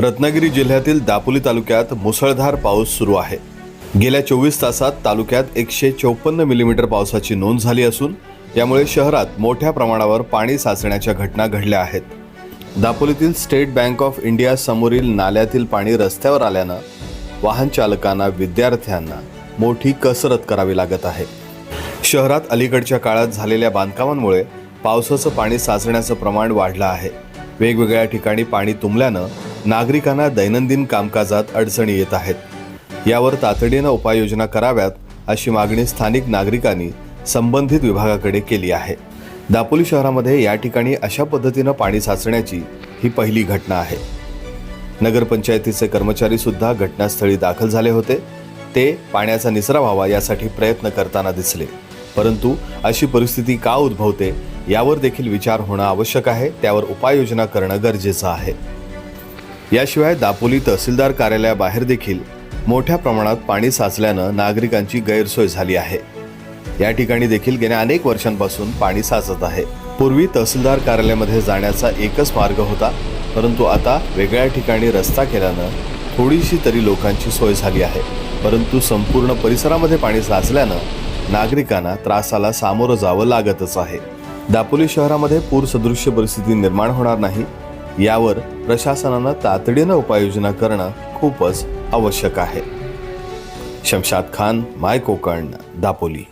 रत्नागिरी जिल्ह्यातील दापोली तालुक्यात मुसळधार पाऊस सुरू आहे. गेल्या चोवीस तासात तालुक्यात एकशे चौपन्न मिलीमीटर पावसाची नोंद झाली असून यामुळे शहरात मोठ्या प्रमाणावर पाणी साचण्याच्या घटना घडल्या आहेत. दापोलीतील स्टेट बँक ऑफ इंडिया समोरील नाल्यातील पाणी रस्त्यावर आल्यानं वाहन चालकांना विद्यार्थ्यांना मोठी कसरत करावी लागत आहे. शहरात अलीकडच्या काळात झालेल्या बांधकामांमुळे पावसाचं पाणी साचण्याचं प्रमाण वाढलं आहे. वेगवेगळ्या ठिकाणी पाणी तुंबल्यानं नागरिकांना दैनंदिन कामकाजात अडचणी येत आहेत. यावर तातडीनं उपाययोजना कराव्यात अशी मागणी स्थानिक नागरिकांनी संबंधित विभागाकडे केली आहे. दापोली शहरामध्ये या ठिकाणी अशा पद्धतीनं पाणी साचण्याची ही पहिली घटना आहे. नगरपंचायतीचे कर्मचारी सुद्धा घटनास्थळी दाखल झाले होते. ते पाण्याचा निचरा व्हावा यासाठी प्रयत्न करताना दिसले. परंतु अशी परिस्थिती का उद्भवते यावर देखील विचार होणं आवश्यक आहे त्यावर उपाययोजना करणं गरजेचं आहे. याशिवाय दापोली तहसीलदार कार्यालयाबाहेर देखील मोठ्या प्रमाणात पाणी साचल्यानं नागरिकांची गैरसोय झाली आहे. या ठिकाणी देखील गेल्या अनेक वर्षांपासून पाणी साचत आहे. पूर्वी तहसीलदार कार्यालयामध्ये जाण्याचा एकच मार्ग होता परंतु आता वेगळ्या ठिकाणी रस्ता केल्यानं थोडीशी तरी लोकांची सोय झाली आहे. परंतु संपूर्ण परिसरामध्ये पाणी साचल्यानं नागरिकांना त्रासाला सामोरं जावं लागतच आहे. दापोली शहरामध्ये पूरसदृश्य परिस्थिती निर्माण होणार नाही यावर प्रशासनानं तातडीनं उपाययोजना करणं खूपच आवश्यक आहे. शमशाद खान माय कोकण दापोली.